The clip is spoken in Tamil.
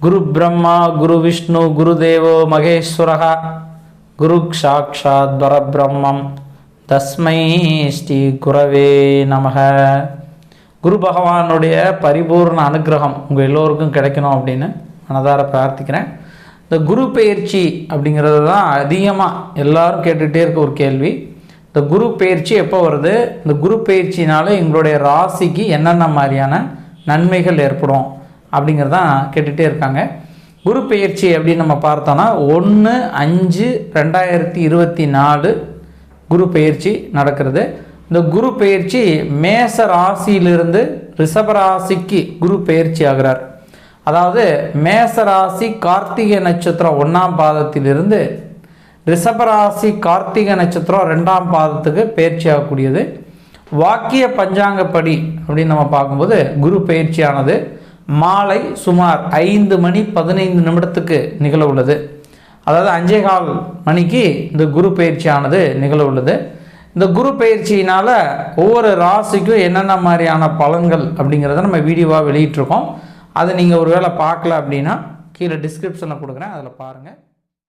குரு பிரம்மா குரு விஷ்ணு குரு தேவோ மகேஸ்வரகா குரு சாட்சாத் பரபிரம்மம். தஸ்மை ஸ்ரீ குரவே நமக. குரு பகவானுடைய பரிபூர்ண அனுக்கிரகம் உங்கள் எல்லோருக்கும் கிடைக்கணும் அப்படின்னு மனதார பிரார்த்திக்கிறேன். இந்த குரு பயிற்சி அப்படிங்கிறது தான் அதிகமாக எல்லாரும் கேட்டுகிட்டே இருக்க ஒரு கேள்வி. இந்த குரு பயிற்சி எப்போ வருது? இந்த குரு பயிற்சினால எங்களுடைய ராசிக்கு என்னென்ன மாதிரியான நன்மைகள் ஏற்படும்? அப்படிங்கிறதான் கேட்டுகிட்டே இருக்காங்க. குரு பெயர்ச்சி அப்படின்னு நம்ம பார்த்தோன்னா ஒன்று அஞ்சு ரெண்டாயிரத்தி இருபத்தி நாலு குரு பெயர்ச்சி நடக்கிறது. இந்த குரு பெயர்ச்சி மேச ராசியிலிருந்து ரிஷபராசிக்கு குரு பெயர்ச்சி ஆகிறார். அதாவது மேச ராசி கார்த்திகை நட்சத்திரம் ஒன்றாம் பாதத்திலிருந்து ரிஷபராசி கார்த்திகை நட்சத்திரம் ரெண்டாம் பாதத்துக்கு பயிற்சி ஆகக்கூடியது. வாக்கிய பஞ்சாங்கப்படி அப்படின்னு நம்ம பார்க்கும்போது குரு பயிற்சியானது மாலை சுமார் ஐந்து மணி பதினைந்து நிமிடத்துக்கு நிகழ உள்ளது அதாவது அஞ்சே கால் மணிக்கு இந்த குரு பயிற்சியானது நிகழ உள்ளது இந்த குரு பயிற்சியினால் ஒவ்வொரு ராசிக்கும் என்னென்ன மாதிரியான பலன்கள் அப்படிங்கிறத நம்ம வீடியோவாக வெளியிட்டிருக்கோம். அதை நீங்கள் ஒருவேளை பார்க்கல அப்படின்னா கீழே டிஸ்கிரிப்ஷனில் கொடுக்குறேன். அதில் பாருங்கள்